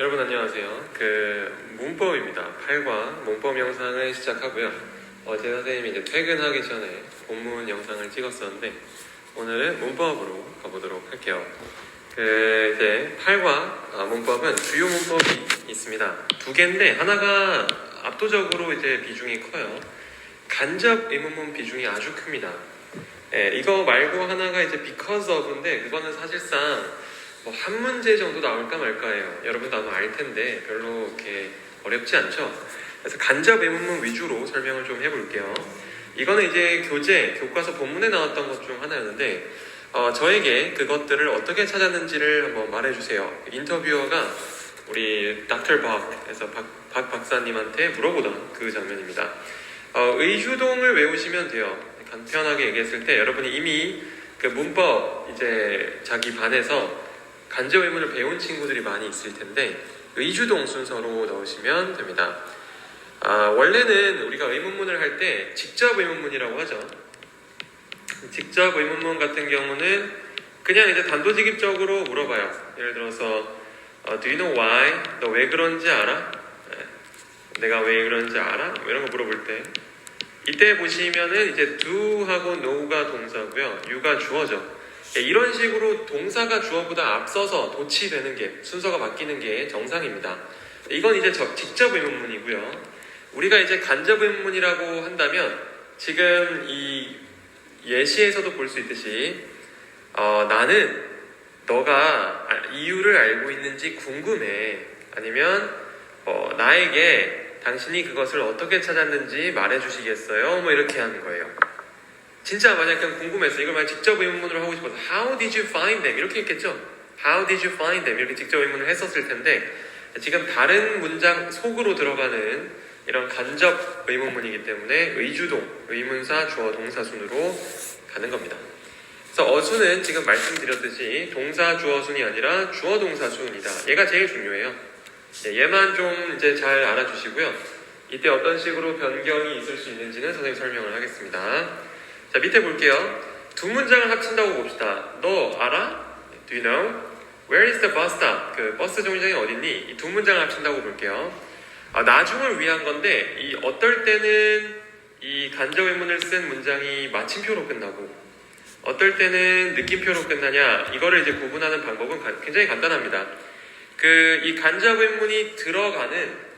여러분 안녕하세요. 그 문법입니다. 8과 문법 영상을 시작하고요. 어제 선생님이 이제 퇴근하기 전에 본문 영상을 찍었었는데 오늘은 문법으로 가보도록 할게요. 그 이제 8과 문법은 주요 문법이 있습니다. 두 개인데 하나가 압도적으로 이제 비중이 커요. 간접 의문문 비중이 아주 큽니다. 예, 이거 말고 하나가 이제 because of인데 그거는 사실상 뭐 한 문제 정도 나올까 말까예요. 여러분도 아마 알 텐데 별로 이렇게 어렵지 않죠. 그래서 간접 의문문 위주로 설명을 좀 해볼게요. 이거는 이제 교재 교과서 본문에 나왔던 것 중 하나였는데 어, 저에게 그것들을 어떻게 찾았는지를 한번 말해주세요. 인터뷰어가 우리 닥터 박에서 박, 박 박사님한테 물어보던 그 장면입니다. 어, 의주동을 외우시면 돼요. 간편하게 얘기했을 때 여러분이 이미 그 문법 이제 자기 반에서 간접 의문을 배운 친구들이 많이 있을 텐데 의주동 순서로 넣으시면 됩니다. 아, 원래는 우리가 의문문을 할 때 직접 의문문이라고 하죠. 직접 의문문 같은 경우는 그냥 이제 단도직입적으로 물어봐요. 예를 들어서 어, Do you know why? 너 왜 그런지 알아? 네. 내가 왜 그런지 알아? 뭐 이런 거 물어볼 때 이때 보시면은 이제 do하고 know가 동사고요. you가 주어죠. 예, 이런 식으로 동사가 주어보다 앞서서 도치되는 게 순서가 바뀌는 게 정상입니다. 이건 이제 저- 직접 의문문이고요. 우리가 이제 간접 의문문이라고 한다면 지금 이 예시에서도 볼 수 있듯이 어, 나는 너가 아- 이유를 알고 있는지 궁금해. 아니면 어, 나에게 당신이 그것을 어떻게 찾았는지 말해주시겠어요? 뭐 이렇게 하는 거예요. 진짜 만약 그냥 궁금해서 이걸 만약 직접 의문문으로 하고 싶어서 How did you find them? 이렇게 했겠죠? How did you find them? 이렇게 직접 의문을 했었을 텐데 지금 다른 문장 속으로 들어가는 이런 간접 의문문이기 때문에 의주동, 의문사, 주어, 동사 순으로 가는 겁니다. 그래서 어순은 지금 말씀드렸듯이 동사, 주어 순이 아니라 주어, 동사 순이다. 얘가 제일 중요해요. 네, 얘만 좀 이제 잘 알아주시고요. 이때 어떤 식으로 변경이 있을 수 있는지는 선생님 설명을 하겠습니다. 자, 밑에 볼게요. 두 문장을 합친다고 봅시다. 너 알아? Do you know? Where is the bus stop? 그 버스 정류장이 어딨니? 이 두 문장을 합친다고 볼게요. 아, 나중을 위한 건데, 이 어떨 때는 이 간접 의문을 쓴 문장이 마침표로 끝나고, 어떨 때는 느낌표로 끝나냐, 이거를 이제 구분하는 방법은 가- 굉장히 간단합니다. 그, 이 간접 의문이 들어가는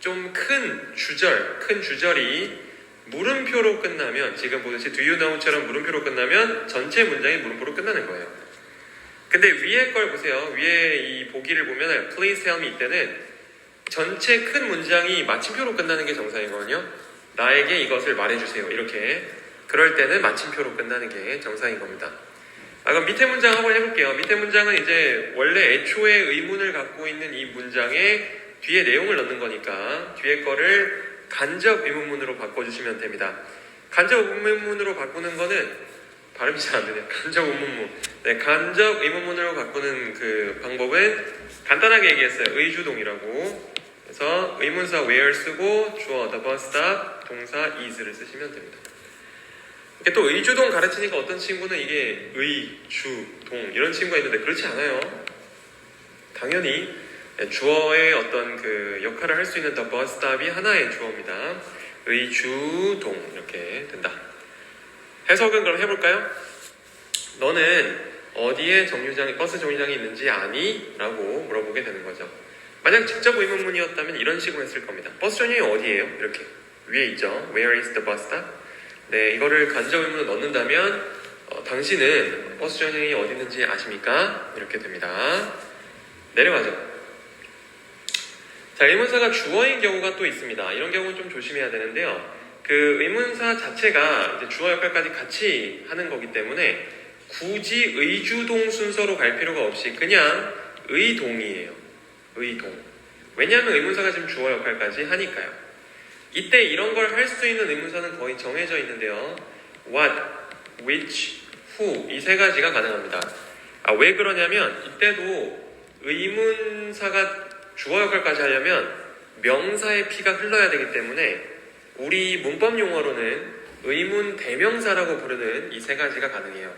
좀 큰 주절, 큰 주절이 물음표로 끝나면 지금 보듯이 do you know처럼 물음표로 끝나면 전체 문장이 물음표로 끝나는 거예요. 근데 위에 걸 보세요. 위에 이 보기를 보면 please tell me 이때는 전체 큰 문장이 마침표로 끝나는 게 정상이거든요. 나에게 이것을 말해주세요. 이렇게 그럴 때는 마침표로 끝나는 게 정상인 겁니다. 아, 그럼 밑에 문장 한번 해볼게요. 밑에 문장은 이제 원래 애초에 의문을 갖고 있는 이 문장에 뒤에 내용을 넣는 거니까 뒤에 거를 간접 의문문으로 바꿔주시면 됩니다. 간접 의문문으로 바꾸는 거는 발음이 잘 안 되네요. 간접 의문문. 네, 간접 의문문으로 바꾸는 그 방법은 간단하게 얘기했어요. 의주동이라고. 그래서 의문사 where 쓰고 주어 the bus stop 동사 is를 쓰시면 됩니다. 이게 또 의주동 가르치니까 어떤 친구는 이게 의주동 이런 친구가 있는데 그렇지 않아요. 당연히 주어의 어떤 그 역할을 할 수 있는 the bus stop이 하나의 주어입니다. 의주동 이렇게 된다. 해석은 그럼 해볼까요? 너는 어디에 정류장이 버스 정류장이 있는지 아니? 라고 물어보게 되는 거죠. 만약 직접 의문문이었다면 이런 식으로 했을 겁니다. 버스 정류장이 어디예요? 이렇게 위에 있죠. Where is the bus stop? 네, 이거를 간접 의문으로 넣는다면 어, 당신은 버스 정류장이 어디 있는지 아십니까? 이렇게 됩니다. 내려가죠. 자, 의문사가 주어인 경우가 또 있습니다. 이런 경우는 좀 조심해야 되는데요. 그 의문사 자체가 이제 주어 역할까지 같이 하는 거기 때문에 굳이 의주동 순서로 갈 필요가 없이 그냥 의동이에요. 의동. 왜냐하면 의문사가 지금 주어 역할까지 하니까요. 이때 이런 걸 할 수 있는 의문사는 거의 정해져 있는데요. what, which, who 이 세 가지가 가능합니다. 아, 왜 그러냐면 이때도 의문사가 주어 역할까지 하려면 명사의 피가 흘러야 되기 때문에 우리 문법 용어로는 의문 대명사라고 부르는 이 세 가지가 가능해요.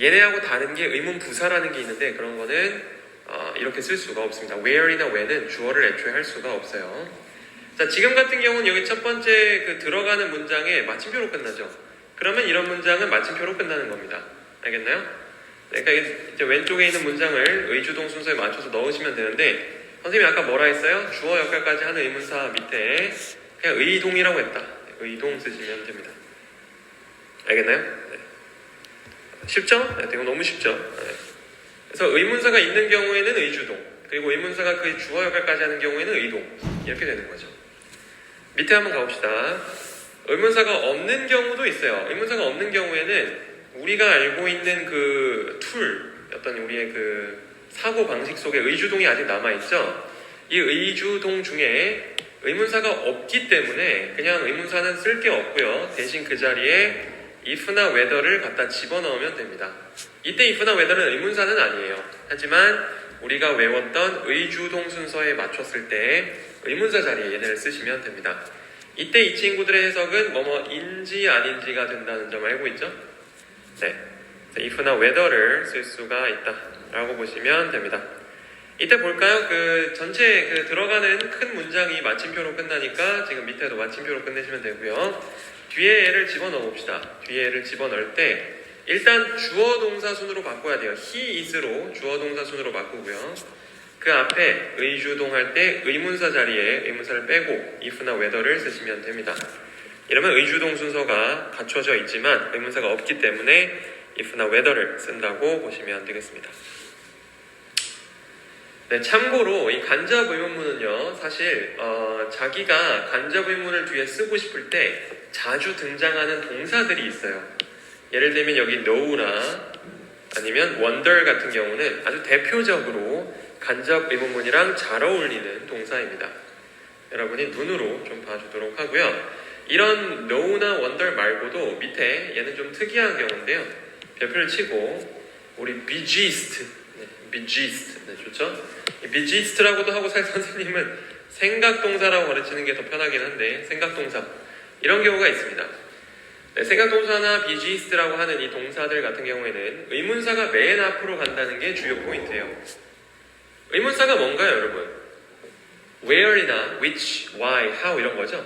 얘네하고 다른 게 의문 부사라는 게 있는데 그런 거는 어, 이렇게 쓸 수가 없습니다. where이나 when은 주어를 애초에 할 수가 없어요. 자, 지금 같은 경우는 여기 첫 번째 그 들어가는 문장에 마침표로 끝나죠. 그러면 이런 문장은 마침표로 끝나는 겁니다. 알겠나요? 그러니까 이제 왼쪽에 있는 문장을 의주동 순서에 맞춰서 넣으시면 되는데 선생님이 아까 뭐라 했어요? 주어 역할까지 하는 의문사 밑에 그냥 의동이라고 했다. 의동 쓰시면 됩니다. 알겠나요? 네. 쉽죠? 네, 이거 너무 쉽죠? 네. 그래서 의문사가 있는 경우에는 의주동, 그리고 의문사가 그 주어 역할까지 하는 경우에는 의동 이렇게 되는 거죠. 밑에 한번 가봅시다. 의문사가 없는 경우도 있어요. 의문사가 없는 경우에는 우리가 알고 있는 그 툴, 어떤 우리의 그 사고 방식 속에 의주동이 아직 남아있죠? 이 의주동 중에 의문사가 없기 때문에 그냥 의문사는 쓸 게 없고요. 대신 그 자리에 if나 whether를 갖다 집어넣으면 됩니다. 이때 if나 whether는 의문사는 아니에요. 하지만 우리가 외웠던 의주동 순서에 맞췄을 때 의문사 자리에 얘네를 쓰시면 됩니다. 이때 이 친구들의 해석은 뭐뭐인지 아닌지가 된다는 점 알고 있죠? 네. if나 whether를 쓸 수가 있다 라고 보시면 됩니다. 이때 볼까요? 그 전체 그 들어가는 큰 문장이 마침표로 끝나니까 지금 밑에도 마침표로 끝내시면 되고요. 뒤에 애를 집어넣어 봅시다. 뒤에 애를 집어넣을 때 일단 주어 동사 순으로 바꿔야 돼요. he is로 주어 동사 순으로 바꾸고요. 그 앞에 의주동 할 때 의문사 자리에 의문사를 빼고 if나 whether를 쓰시면 됩니다. 이러면 의주동 순서가 갖춰져 있지만 의문사가 없기 때문에 if나 whether를 쓴다고 보시면 되겠습니다. 네, 참고로 이 간접 의문문은요, 사실 어, 자기가 간접 의문을 뒤에 쓰고 싶을 때 자주 등장하는 동사들이 있어요. 예를 들면 여기 know나 아니면 wonder 같은 경우는 아주 대표적으로 간접 의문문이랑 잘 어울리는 동사입니다. 여러분이 눈으로 좀 봐주도록 하고요. 이런 know나 wonder 말고도 밑에 얘는 좀 특이한 경우인데요. 별표를 치고 우리 begeist, 네, 좋죠? 이 begeist라고도 하고 사실 선생님은 생각동사라고 가르치는 게 더 편하긴 한데 생각동사 이런 경우가 있습니다. 네, 생각동사나 begeist라고 하는 이 동사들 같은 경우에는 의문사가 맨 앞으로 간다는 게 주요 포인트예요. 의문사가 뭔가요, 여러분? where이나 which, why, how 이런 거죠.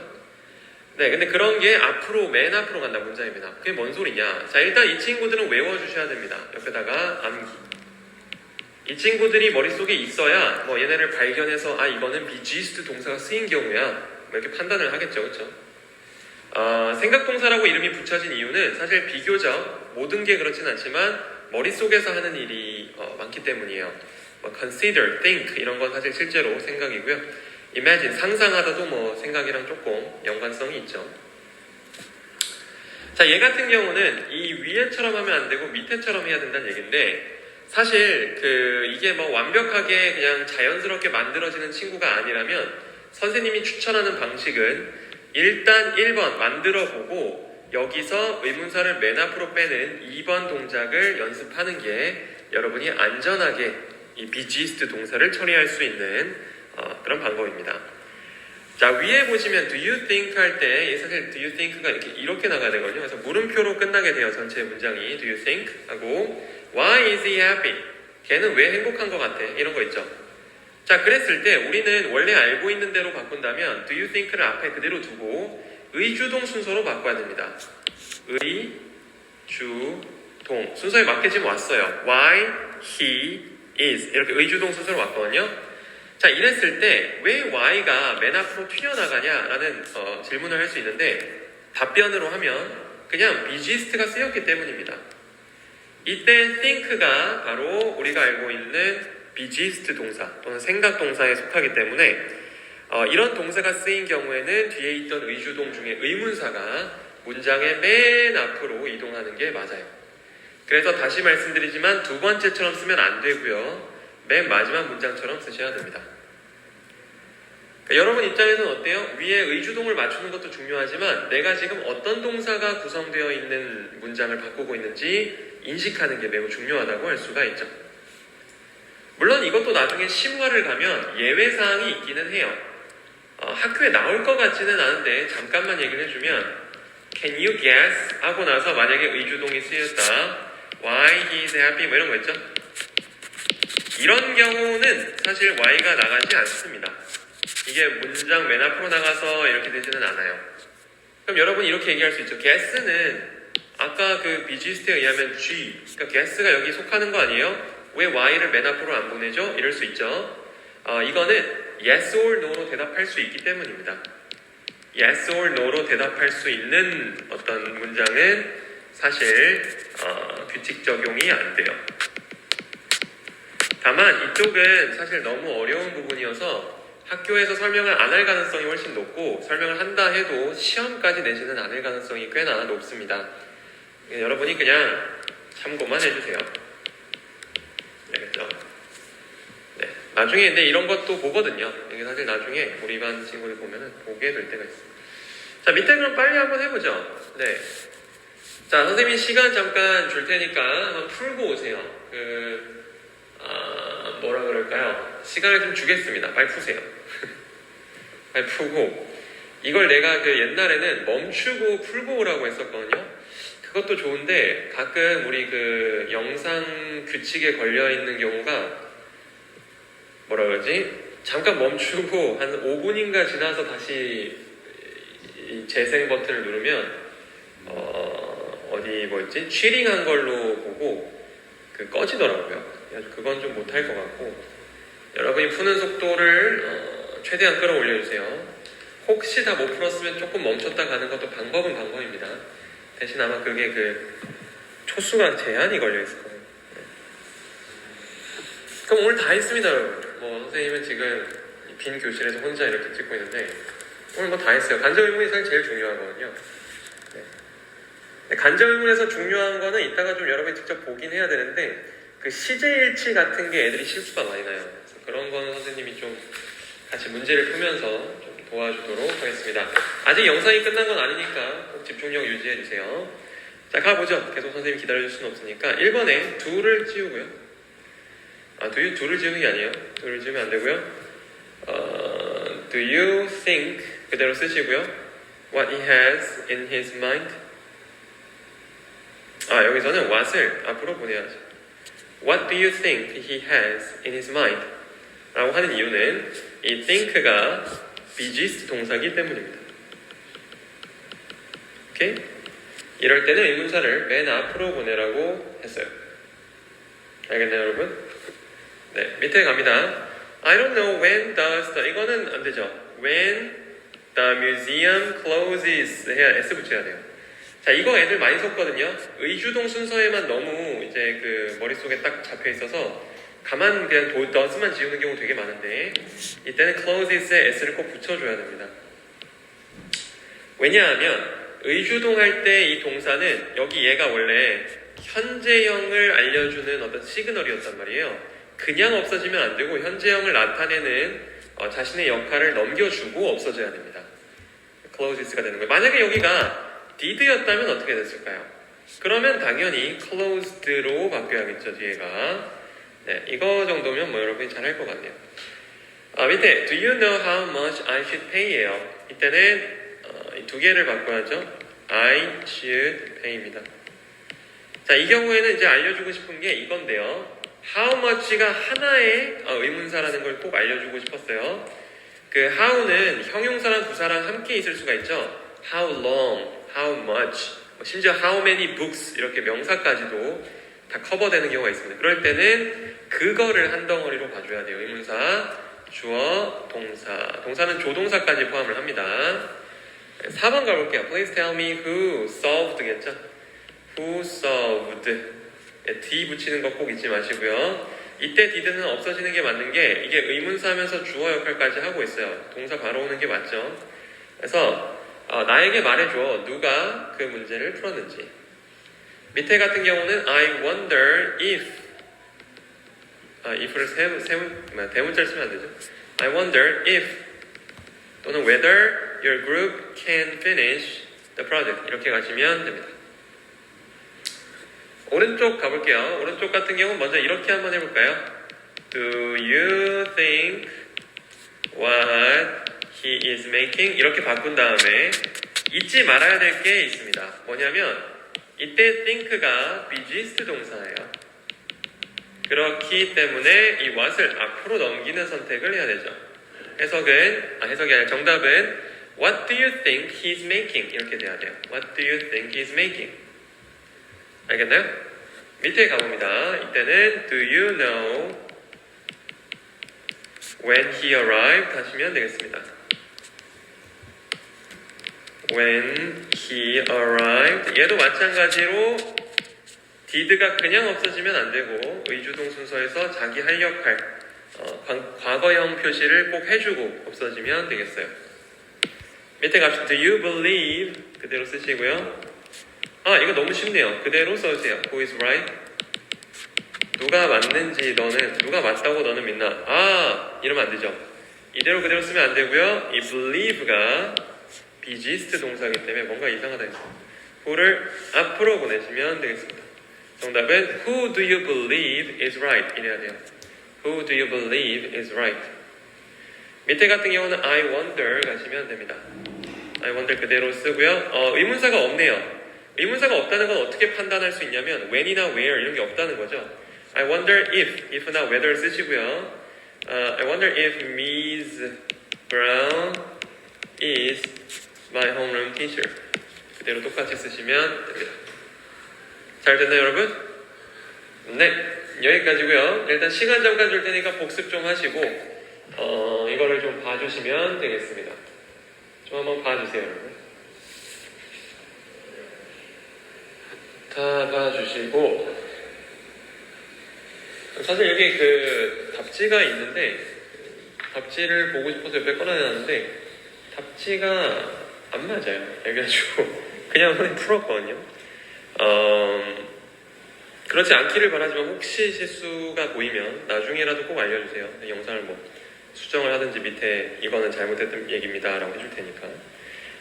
네, 근데 그런 게 앞으로 맨 앞으로 간다 문장입니다. 그게 뭔 소리냐? 자, 일단 이 친구들은 외워주셔야 됩니다. 옆에다가 암기. 이 친구들이 머릿속에 있어야 뭐 얘네를 발견해서 아 이거는 비지스트 동사가 쓰인 경우야 뭐 이렇게 판단을 하겠죠, 그렇죠? 어, 생각 동사라고 이름이 붙여진 이유는 사실 비교적 모든 게 그렇진 않지만 머릿속에서 하는 일이 어, 많기 때문이에요. 뭐 consider, think 이런 건 사실 실제로 생각이고요. imagine 상상하다도 뭐 생각이랑 조금 연관성이 있죠. 자, 얘 같은 경우는 이 위에처럼 하면 안 되고 밑에처럼 해야 된다는 얘기인데 사실 그 이게 뭐 완벽하게 그냥 자연스럽게 만들어지는 친구가 아니라면 선생님이 추천하는 방식은 일단 1번 만들어 보고 여기서 의문사를 맨 앞으로 빼는 2번 동작을 연습하는 게 여러분이 안전하게 이 비지스트 동사를 처리할 수 있는 어, 그런 방법입니다. 자 위에 보시면 do you think 할 때 사실 do you think가 이렇게 이렇게 나가야 되거든요. 그래서 물음표로 끝나게 돼요. 전체 문장이 do you think 하고 why is he happy? 걔는 왜 행복한 것 같아? 이런 거 있죠. 자 그랬을 때 우리는 원래 알고 있는 대로 바꾼다면 do you think를 앞에 그대로 두고 의주동 순서로 바꿔야 됩니다. 의, 주, 동 순서에 맞게 지금 왔어요. why he is 이렇게 의주동 순서로 왔거든요. 자, 이랬을 때 왜 y가 맨 앞으로 튀어나가냐라는 어, 질문을 할 수 있는데 답변으로 하면 그냥 비지스트가 쓰였기 때문입니다. 이때 think가 바로 우리가 알고 있는 비지스트 동사 또는 생각 동사에 속하기 때문에 어, 이런 동사가 쓰인 경우에는 뒤에 있던 의주동 중에 의문사가 문장의 맨 앞으로 이동하는 게 맞아요. 그래서 다시 말씀드리지만 두 번째처럼 쓰면 안 되고요. 맨 마지막 문장처럼 쓰셔야 됩니다. 그러니까 여러분 입장에서는 어때요? 위에 의주동을 맞추는 것도 중요하지만 내가 지금 어떤 동사가 구성되어 있는 문장을 바꾸고 있는지 인식하는 게 매우 중요하다고 할 수가 있죠. 물론 이것도 나중에 심화를 가면 예외사항이 있기는 해요. 어, 학교에 나올 것 같지는 않은데 잠깐만 얘기를 해주면 Can you guess? 하고 나서 만약에 의주동이 쓰였다 Why he is happy? 뭐 이런 거 있죠? 이런 경우는 사실 y가 나가지 않습니다. 이게 문장 맨 앞으로 나가서 이렇게 되지는 않아요. 그럼 여러분 이렇게 얘기할 수 있죠. guess는 아까 그 비지스트에 의하면 G, 그러니까 guess가 여기 속하는 거 아니에요? 왜 Y를 맨 앞으로 안 보내죠? 이럴 수 있죠. 어, 이거는 yes or no로 대답할 수 있기 때문입니다. yes or no로 대답할 수 있는 어떤 문장은 사실 어, 규칙 적용이 안 돼요. 다만 이쪽은 사실 너무 어려운 부분이어서 학교에서 설명을 안 할 가능성이 훨씬 높고 설명을 한다 해도 시험까지 내지는 않을 가능성이 꽤나 높습니다. 예, 여러분이 그냥 참고만 해주세요. 알겠죠? 네. 나중에 근데 이런 것도 보거든요. 이게 사실 나중에 우리 반 친구들 보면은 보게 될 때가 있어요. 자, 밑에 그럼 빨리 한번 해보죠. 네. 자, 선생님이 시간 잠깐 줄 테니까 한번 풀고 오세요. 그, 아, 뭐라 그럴까요? 시간을 좀 주겠습니다. 빨리 푸세요. 빨리 푸고. 이걸 내가 그 옛날에는 멈추고 풀고 오라고 했었거든요. 그것도 좋은데 가끔 우리 그 영상 규칙에 걸려 있는 경우가 뭐라 그러지? 잠깐 멈추고 한 5분인가 지나서 다시 이 재생 버튼을 누르면 어, 어디 뭐였지? 취링한 걸로 보고 그 꺼지더라고요. 그건 좀 못할 것 같고 여러분이 푸는 속도를 어, 최대한 끌어올려주세요. 혹시 다 못 풀었으면 조금 멈췄다 가는 것도 방법은 방법입니다. 대신 아마 그게 그 초수가 제한이 걸려 있을 거예요. 네. 그럼 오늘 다 했습니다, 여러분. 뭐 선생님은 지금 이빈 교실에서 혼자 이렇게 찍고 있는데 오늘 뭐 다 했어요. 간접 의문이 사실 제일 중요하거든요. 네. 근데 간접 의문에서 중요한 거는 이따가 좀 여러분이 직접 보긴 해야 되는데 그 시제일치 같은 게 애들이 실수가 많이 나요. 그런 거는 선생님이 좀 같이 문제를 풀면서 좀 도와주도록 하겠습니다. 아직 영상이 끝난 건 아니니까 꼭 집중력 유지해 주세요. 자, 가보죠. 계속 선생님 기다려줄 수는 없으니까 1번에 do를 지우고요. 아, do you, do를 지우는 게 아니에요. do를 지우면 안 되고요. 어, do you think 그대로 쓰시고요. What he has in his mind. 아, 여기서는 what을 앞으로 보내야죠. What do you think he has in his mind? 라고 하는 이유는 이 think가 비지스트 동사기 때문입니다. 오케이? 이럴 때는 의문사를 맨 앞으로 보내라고 했어요. 알겠나요, 여러분? 네, 밑에 갑니다. I don't know when does the 이거는 안 되죠. When the museum closes 해야 S 붙여야 돼요. 자, 이거 애들 많이 썼거든요. 의주동 순서에만 너무 이제 그 머릿속에 딱 잡혀 있어서 가만 그냥 도, does만 지우는 경우 되게 많은데 이때는 closes에 S를 꼭 붙여줘야 됩니다. 왜냐하면 의주동 할 때 이 동사는 여기 얘가 원래 현재형을 알려주는 어떤 시그널이었단 말이에요. 그냥 없어지면 안 되고 현재형을 나타내는 어, 자신의 역할을 넘겨주고 없어져야 됩니다. closes가 되는 거예요. 만약에 여기가 did였다면 어떻게 됐을까요? 그러면 당연히 closed로 바뀌어야겠죠, 뒤에가. 네, 이거 정도면 뭐 여러분이 잘 할 것 같네요. 아, 밑에 Do you know how much I should pay예요. 이때는 어, 이두 개를 바꿔야죠. I should pay입니다. 자, 이 경우에는 이제 알려주고 싶은 게 이건데요. How much가 하나의 어, 의문사라는 걸 꼭 알려주고 싶었어요. 그 how는 형용사랑 부사랑 함께 있을 수가 있죠. How long, how much, 뭐 심지어 how many books 이렇게 명사까지도 다 커버되는 경우가 있습니다. 그럴 때는 그거를 한 덩어리로 봐줘야 돼요. 의문사, 주어, 동사. 동사는 조동사까지 포함을 합니다. 4번 가볼게요. Please tell me who solved겠죠? Who solved? 예, D 붙이는 거 꼭 잊지 마시고요. 이때 did는 없어지는 게 맞는 게 이게 의문사하면서 주어 역할까지 하고 있어요. 동사 바로 오는 게 맞죠? 그래서 어, 나에게 말해줘. 누가 그 문제를 풀었는지. 밑에 같은 경우는 I wonder if 아, if를 세, 세, 대문자를 쓰면 안 되죠. I wonder if 또는 whether your group can finish the project 이렇게 가시면 됩니다. 오른쪽 가볼게요. 오른쪽 같은 경우는 먼저 이렇게 한번 해볼까요? Do you think what he is making? 이렇게 바꾼 다음에 잊지 말아야 될 게 있습니다. 뭐냐면 이때 think가 비지스트 동사예요. 그렇기 때문에 이 what을 앞으로 넘기는 선택을 해야 되죠. 해석은 아 해석이 아니라 정답은 What do you think he's making? 이렇게 돼야 돼요. What do you think he's making? 알겠나요? 밑에 가봅니다. 이때는 Do you know when he arrived? 하시면 되겠습니다. When he arrived. 얘도 마찬가지로 did가 그냥 없어지면 안 되고 의주동 순서에서 자기 할 역할 어, 관- 과거형 표시를 꼭 해주고 없어지면 되겠어요. 밑에 갑시다. Do you believe? 그대로 쓰시고요. 아 이거 너무 쉽네요. 그대로 써주세요. Who is right? 누가 맞는지 너는 누가 맞다고 너는 믿나? 아 이러면 안 되죠. 이대로 그대로 쓰면 안 되고요. 이 believe가 비지스트 동사이기 때문에 뭔가 이상하다 했어요. who를 앞으로 보내시면 되겠습니다. 정답은 Who do you believe is right? 이래야 돼요. Who do you believe is right? 밑에 같은 경우는 I wonder 가시면 됩니다. I wonder 그대로 쓰고요. 어, 의문사가 없네요. 의문사가 없다는 건 어떻게 판단할 수 있냐면 when이나 where 이런 게 없다는 거죠. I wonder if, if나 whether 쓰시고요. 어, I wonder if Ms. Brown is my homeroom teacher. 그대로 똑같이 쓰시면 됩니다. 잘 됐나요, 여러분? 네, 여기까지고요. 일단 시간 잠깐 줄 테니까 복습 좀 하시고 어, 이거를 좀 봐주시면 되겠습니다. 좀 한번 봐주세요, 여러분. 다 봐주시고 사실 여기 그 답지가 있는데 답지를 보고 싶어서 옆에 꺼내놨는데 답지가 안 맞아요. 그래가지고 그냥 풀었거든요. 어, 그렇지 않기를 바라지만 혹시 실수가 보이면 나중에라도 꼭 알려주세요. 영상을 뭐 수정을 하든지 밑에 이거는 잘못했던 얘기입니다 라고 해줄 테니까.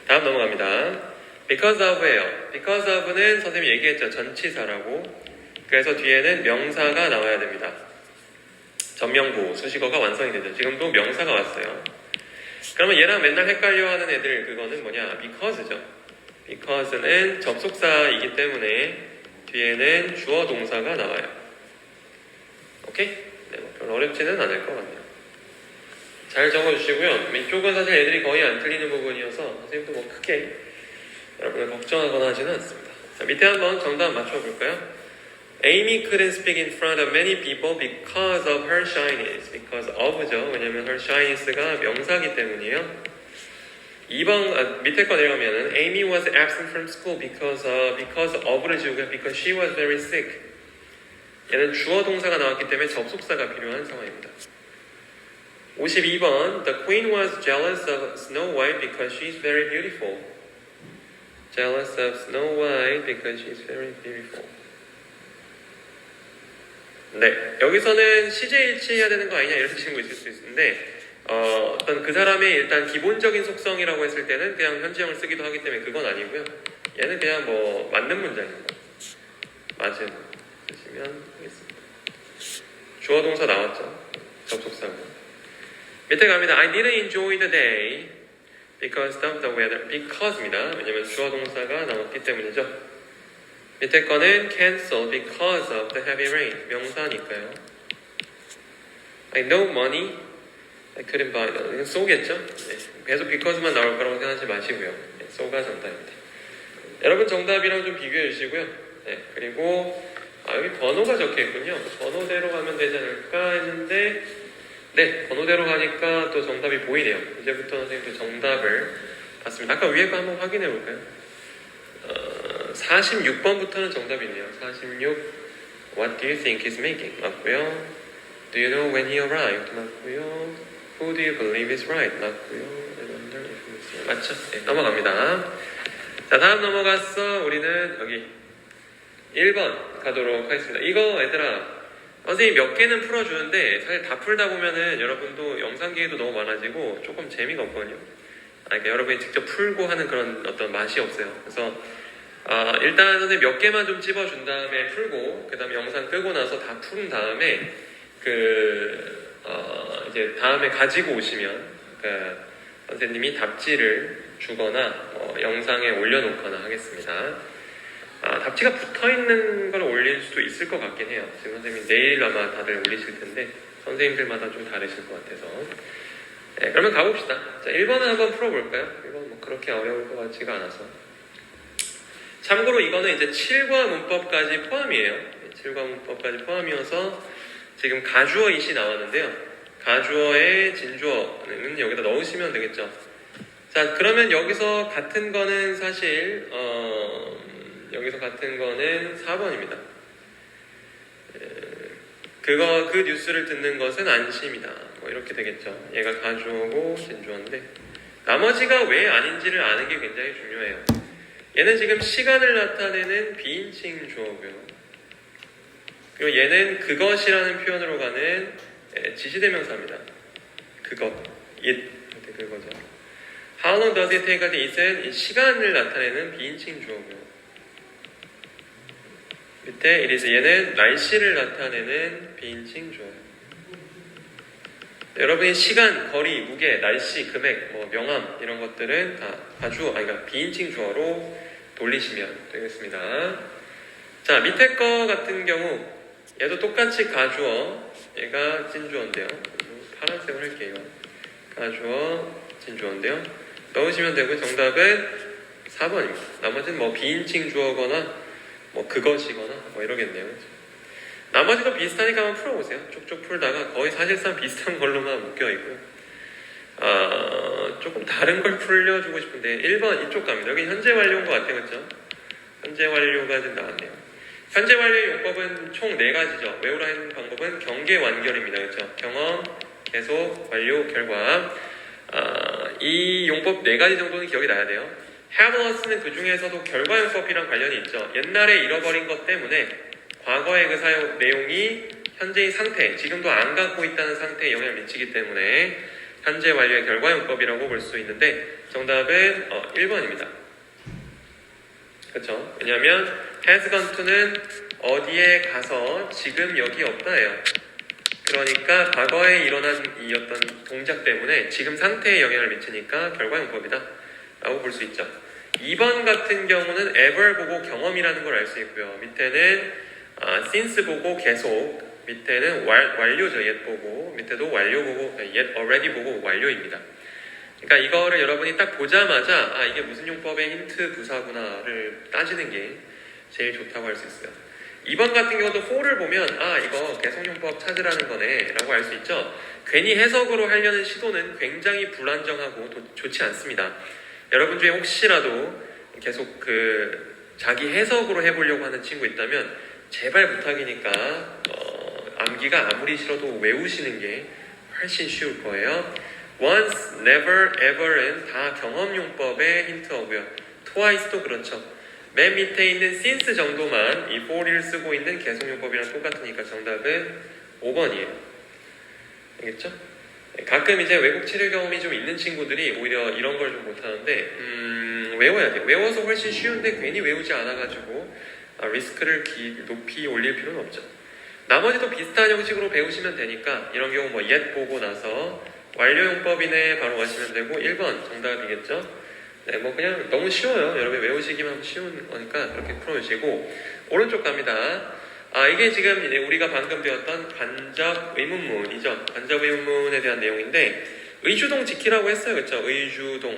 다음 넘어갑니다. Because of예요. Because of는 선생님이 얘기했죠. 전치사라고. 그래서 뒤에는 명사가 나와야 됩니다. 전명구 수식어가 완성이 되죠. 지금도 명사가 왔어요. 그러면 얘랑 맨날 헷갈려하는 애들 그거는 뭐냐? Because죠. Because는 접속사이기 때문에 뒤에는 주어 동사가 나와요. 오케이? 네, 뭐 별로 어렵지는 않을 것 같네요. 잘 적어주시고요. 이쪽은 사실 애들이 거의 안 틀리는 부분이어서 선생님도 뭐 크게 여러분을 걱정하거나 하지는 않습니다. 자, 밑에 한번 정답 맞춰볼까요? Amy couldn't speak in front of many people because of her shyness. Because of죠. 왜냐면 her shyness가 명사기 때문이에요. 2번 아, 밑에 거 내려가면은 Amy was absent from school because of, because of를 지우고 because she was very sick. 얘는 주어 동사가 나왔기 때문에 접속사가 필요한 상황입니다. 52번 The queen was jealous of Snow White because she's very beautiful. Jealous of Snow White because she's very beautiful. 네, 여기서는 시제일치해야 되는 거 아니냐 이런 친구 있을 수 있는데 어, 어떤 그 사람의 일단 기본적인 속성이라고 했을 때는 그냥 현지형을 쓰기도 하기 때문에 그건 아니고요. 얘는 그냥 뭐 맞는 문장입니다. 맞은 쓰시면 되겠습니다. 주어 동사 나왔죠. 접속사고. 밑에 갑니다. I didn't enjoy the day because of the weather. because입니다. 왜냐면 주어 동사가 나왔기 때문이죠. 밑에 거는 cancel because of the heavy rain. 명사니까요. I no money. Them. 이건 쏘겠죠? 네. 계속 because만 나올 거라고 생각하지 마시고요. 네, 쏘가 정답입니다. 여러분 정답이랑 좀 비교해 주시고요. 네, 그리고 아, 여기 번호가 적혀 있군요. 번호대로 가면 되지 않을까 했는데 네, 번호대로 가니까 또 정답이 보이네요. 이제부터 선생님도 정답을 봤습니다. 아까 위에 거 한번 확인해 볼까요? 어, 46번부터는 정답이네요. 46. What do you think he's making? 맞고요. Do you know when he arrived? 맞고요. Who do you believe is right? 맞고요. 맞죠? 네, 넘어갑니다. 자, 다음 넘어가서 우리는 여기 1번 가도록 하겠습니다. 이거 얘들아 선생님 몇 개는 풀어주는데 사실 다 풀다 보면은 여러분도 영상 기회도 너무 많아지고 조금 재미가 없거든요. 아, 그러니까 여러분이 직접 풀고 하는 그런 어떤 맛이 없어요. 그래서 아, 일단 선생님 몇 개만 좀 찝어준 다음에 풀고 그 다음에 영상 끄고 나서 다 푼 다음에 그 어, 이제 다음에 가지고 오시면 그 선생님이 답지를 주거나 어, 영상에 올려놓거나 하겠습니다. 아, 답지가 붙어 있는 걸 올릴 수도 있을 것 같긴 해요. 지금 선생님 내일 아마 다들 올리실 텐데 선생님들마다 좀 다르실 것 같아서. 네, 그러면 가봅시다. 자, 1번은 한번 풀어볼까요? 1번 뭐 그렇게 어려울 것 같지가 않아서. 참고로 이거는 이제 7과 문법까지 포함이에요. 7과 문법까지 포함이어서 지금 가주어 이시 나왔는데요. 가주어의 진주어는 여기다 넣으시면 되겠죠. 자, 그러면 여기서 같은 거는 사실, 어, 여기서 같은 거는 4번입니다. 그거, 그 뉴스를 듣는 것은 안심이다. 뭐 이렇게 되겠죠. 얘가 가주어고 진주어인데, 나머지가 왜 아닌지를 아는 게 굉장히 중요해요. 얘는 지금 시간을 나타내는 비인칭 주어고요. 그리고 얘는 그것이라는 표현으로 가는 예, 지시대명사입니다. 그것, it, 그거죠. How long does it take it은 이 시간을 나타내는 비인칭 주어고요. 밑에 it is 얘는 날씨를 나타내는 비인칭 주어예요. 여러분이 시간, 거리, 무게, 날씨, 금액, 뭐 명암 이런 것들은 다 가주어, 아니 그러니까 비인칭 주어로 돌리시면 되겠습니다. 자 밑에 거 같은 경우 얘도 똑같이 가주어, 얘가 진주어인데요. 파란색으로 할게요. 가주어, 진주어인데요. 넣으시면 되고 정답은 4번입니다. 나머지는 뭐 비인칭 주어거나 뭐 그것이거나 뭐 이러겠네요. 나머지도 비슷하니까 한번 풀어보세요. 쭉쭉 풀다가 거의 사실상 비슷한 걸로만 묶여 있고요. 아, 조금 다른 걸 풀려주고 싶은데 1번 이쪽 갑니다. 여기 현재 완료인 것 같아요. 그렇죠? 현재 완료가 좀 나왔네요. 현재 완료의 용법은 총 4가지죠. 외우라 는 방법은 경계 완결입니다. 그렇죠? 경험, 계속, 완료, 결과. 아, 이 용법 4가지 정도는 기억이 나야 돼요. lost는 그 중에서도 결과 용법이랑 관련이 있죠. 옛날에 잃어버린 것 때문에 과거의 그 사용 내용이 현재의 상태, 지금도 안 갖고 있다는 상태에 영향을 미치기 때문에 현재 완료의 결과 용법이라고 볼 수 있는데 정답은 어, 1번입니다. 그렇죠? 왜냐하면 has gone to는 어디에 가서 지금 여기 없다예요. 그러니까 과거에 일어난 이 어떤 동작 때문에 지금 상태에 영향을 미치니까 결과 용법이다 라고 볼 수 있죠. 2번 같은 경우는 ever 보고 경험이라는 걸 알 수 있고요. 밑에는 아, since 보고 계속 밑에는 완, 완료죠. yet 보고 밑에도 완료 보고 yet already 보고 완료입니다. 그러니까 이거를 여러분이 딱 보자마자 아 이게 무슨 용법의 힌트 부사구나를 따지는 게 제일 좋다고 할 수 있어요. 2번 같은 경우도 for를 보면 아 이거 개성용법 찾으라는 거네 라고 알 수 있죠. 괜히 해석으로 하려는 시도는 굉장히 불안정하고 도- 좋지 않습니다. 여러분 중에 혹시라도 계속 그 자기 해석으로 해보려고 하는 친구 있다면 제발 부탁이니까 어, 암기가 아무리 싫어도 외우시는 게 훨씬 쉬울 거예요. Once, never, ever은 다 경험용법의 힌트어고요. twice도 그렇죠. 맨 밑에 있는 since 정도만 이 for를 쓰고 있는 계속용법이랑 똑같으니까 정답은 5번이에요. 알겠죠? 가끔 이제 외국 체류 경험이 좀 있는 친구들이 오히려 이런 걸 좀 못하는데 음, 외워야 돼요. 외워서 훨씬 쉬운데 괜히 외우지 않아가지고 아, 리스크를 기- 높이 올릴 필요는 없죠. 나머지도 비슷한 형식으로 배우시면 되니까 이런 경우 뭐옛 보고 나서 완료용법이네 바로 가시면 되고 1번 정답이겠죠. 네, 뭐 그냥 너무 쉬워요. 여러분 외우시기만 쉬운 거니까 그렇게 풀어주시고 오른쪽 갑니다. 아 이게 지금 우리가 방금 배웠던 간접 의문문이죠. 간접 의문문에 대한 내용인데 의주동 지키라고 했어요, 그렇죠? 의주동.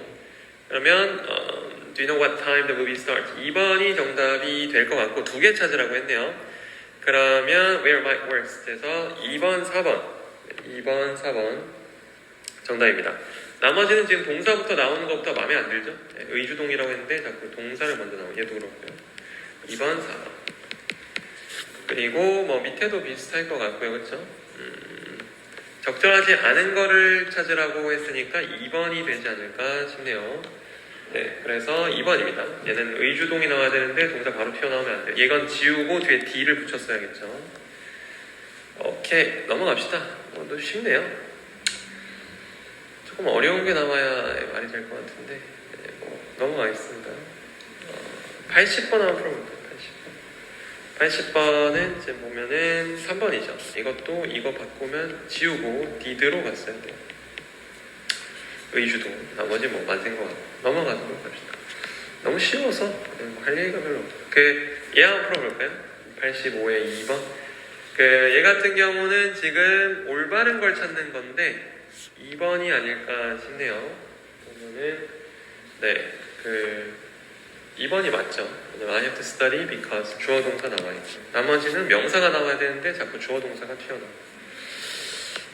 그러면 어, Do you know what time the movie starts? 2번이 정답이 될 것 같고 두 개 찾으라고 했네요. 그러면 Where might worst? 해서 2번, 4번. 2번, 4번 정답입니다. 나머지는 지금 동사부터 나오는 것부터 마음에 안 들죠? 네, 의주동이라고 했는데 자꾸 동사를 먼저 나오고 얘도 그렇고요. 2번, 4번. 그리고 뭐 밑에도 비슷할 것 같고요. 그렇죠? 음, 적절하지 않은 거를 찾으라고 했으니까 2번이 되지 않을까 싶네요. 네, 그래서 2번입니다. 얘는 의주동이 나와야 되는데 동사 바로 튀어나오면 안 돼요. 얘건 지우고 뒤에 D를 붙였어야겠죠. 오케이, 넘어갑시다. 어, 너 쉽네요. 조금 어려운 게 나와야 말이 될 것 같은데 네, 뭐 넘어가겠습니다. 어, 80번 한번 풀어볼게요. 80번. 80번은 이제 보면은 3번이죠. 이것도 이거 바꾸면 지우고 디드로 갔어야 돼요. 의주도 나머지 뭐 맞은 거 넘어가도록 합시다. 너무 쉬워서 그냥 뭐할 얘기가 별로 없어요. 그얘 한번 풀어볼까요? 85의 2번. 그 얘 같은 경우는 지금 올바른 걸 찾는 건데 2번이 아닐까 싶네요. 보면은 네, 그 2번이 맞죠. 왜냐면 I have to study because 주어 동사 나와 있죠. 나머지는 명사가 나와야 되는데 자꾸 주어 동사가 튀어나와요.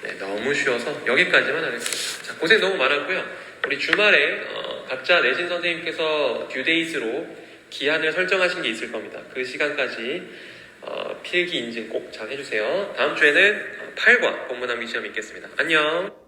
네, 너무 쉬워서 여기까지만 하겠습니다. 자, 고생 너무 많았고요. 우리 주말에 어, 각자 내신 선생님께서 듀데이스로 기한을 설정하신 게 있을 겁니다. 그 시간까지 어, 필기 인증 꼭 잘 해주세요. 다음 주에는 8과 본문 암기 시험 있겠습니다. 안녕.